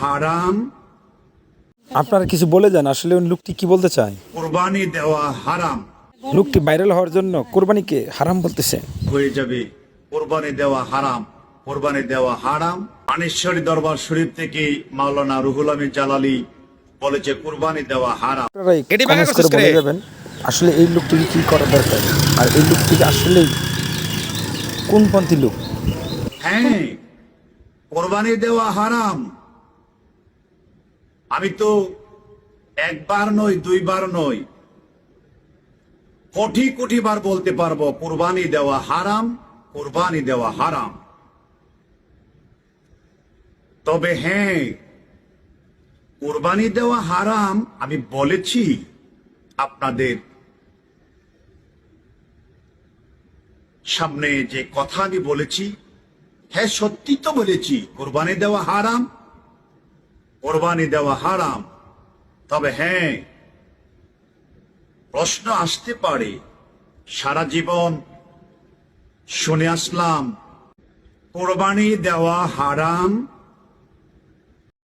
হারাম। আপনারা কিছু বলে যান আসলে ওই লোকটি কি বলতে চায়? কোরবানি দেওয়া হারাম। লোকটি ভাইরাল হওয়ার জন্য কোরবানিকে হারাম বলতেছে। হয়ে যাবে। কোরবানি দেওয়া হারাম। কোরবানি দেওয়া হারাম। মানেশ্বরী দরবার শরীফ থেকে মাওলানা রুহুল আমিন জালালি বলেছে কোরবানি দেওয়া হারাম। আপনারা এই এটি বাংলা comments করে বলে রে? যাবেন আসলে এই লোকটিকে কি করা দরকার? আর এই লোকটিকে আসলে কোন পন্থী লোক? হ্যাঁ কোরবানি দেওয়া হারাম। আমি তো একবার নই, দুইবার নই। কোটি কোটি বার বলতে পারব, কোরবানি দেওয়া হারাম, কোরবানি দেওয়া হারাম। তবে হ্যাঁ কোরবানি দেওয়া হারাম, আমি বলেছি আপনাদের সামনে যে কথা আমি বলেছি হ্যাঁ সত্যি তো বলেছি, কোরবানি দেওয়া হারাম কোরবানি দেওয়া হারাম। তবে হ্যাঁ প্রশ্ন আসতে পারে, সারা জীবন শুনে আসলাম, কোরবানি দেওয়া হারাম